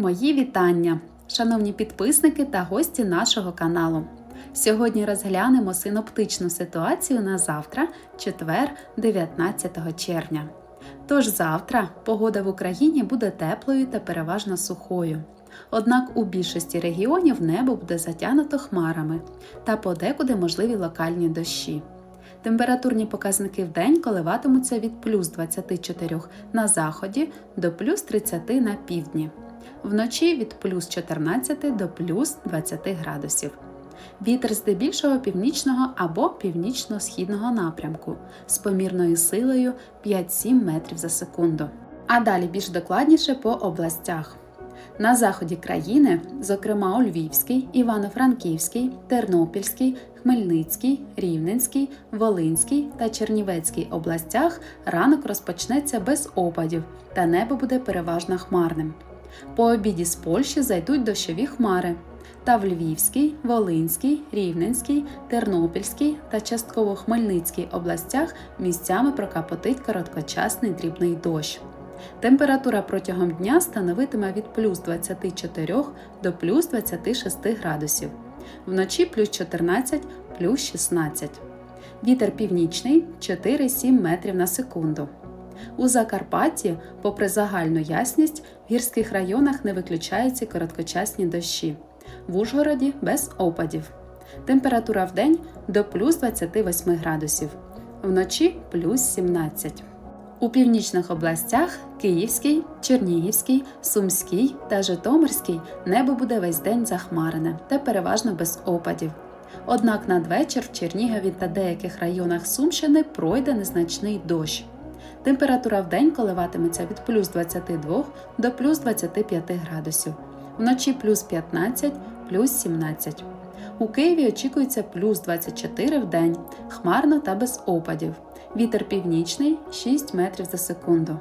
Мої вітання, шановні підписники та гості нашого каналу. Сьогодні розглянемо синоптичну ситуацію на завтра, четвер, 19 червня. Тож завтра погода в Україні буде теплою та переважно сухою. Однак у більшості регіонів небо буде затягнуто хмарами та подекуди можливі локальні дощі. Температурні показники в день коливатимуться від плюс 24 на заході до плюс 30 на півдні, вночі від плюс 14 до плюс 20 градусів. Вітер здебільшого північного або північно-східного напрямку з помірною силою 5-7 метрів за секунду. А далі більш докладніше по областях. На заході країни, зокрема у Львівській, Івано-Франківській, Тернопільській, Хмельницькій, Рівненській, Волинській та Чернівецькій областях ранок розпочнеться без опадів, та небо буде переважно хмарним. По обіді з Польщі зайдуть дощові хмари. Та в Львівській, Волинській, Рівненській, Тернопільській та частково Хмельницькій областях місцями прокапотить короткочасний дрібний дощ. Температура протягом дня становитиме від плюс 24 до плюс 26 градусів, вночі плюс 14 плюс 16. Вітер північний 4-7 метрів на секунду. У Закарпатті, попри загальну ясність, в гірських районах не виключаються короткочасні дощі. В Ужгороді без опадів. Температура в день до плюс 28 градусів, вночі плюс 17. У північних областях Київській, Чернігівській, Сумській та Житомирській небо буде весь день захмарене та переважно без опадів. Однак надвечір в Чернігові та деяких районах Сумщини пройде незначний дощ. Температура в день коливатиметься від плюс 22 до плюс 25 градусів, вночі плюс 15, плюс 17. У Києві очікується плюс 24 в день, хмарно та без опадів. Вітер північний 6 метрів за секунду.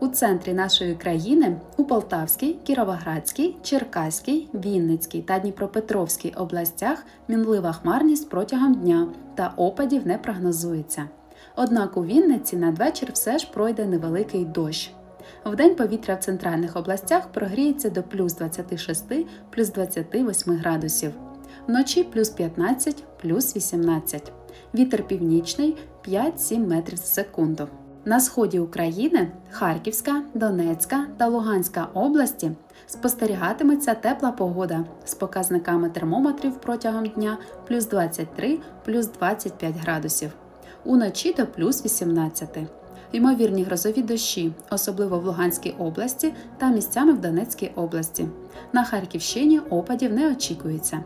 У центрі нашої країни у Полтавській, Кіровоградській, Черкаській, Вінницькій та Дніпропетровській областях мінлива хмарність протягом дня та опадів не прогнозується. Однак у Вінниці надвечір все ж пройде невеликий дощ. Вдень повітря в центральних областях прогріється до плюс 26 плюс 28 градусів, вночі плюс 15 плюс 18. Вітер північний 5-7 метрів за секунду. На сході України Харківська, Донецька та Луганська області спостерігатиметься тепла погода з показниками термометрів протягом дня плюс 23 плюс 25 градусів, уночі до плюс 18. Ймовірні грозові дощі, особливо в Луганській області та місцями в Донецькій області. На Харківщині опадів не очікується.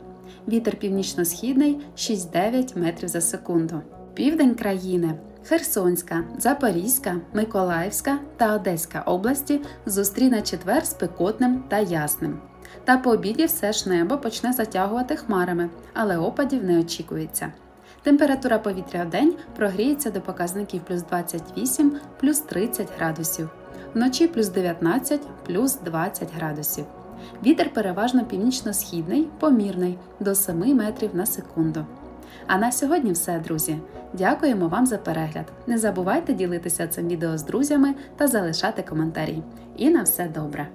Вітер північно-східний 6-9 метрів за секунду. Південь країни Херсонська, Запорізька, Миколаївська та Одеська області зустріне четвер спекотним та ясним. Та по обіді все ж небо почне затягувати хмарами, але опадів не очікується. Температура повітря в день прогріється до показників плюс 28 плюс 30 градусів, вночі плюс 19 плюс 20 градусів. Вітер переважно північно-східний, помірний до 7 метрів на секунду. А на сьогодні все, друзі. Дякуємо вам за перегляд. Не забувайте ділитися цим відео з друзями та залишати коментарі. І на все добре!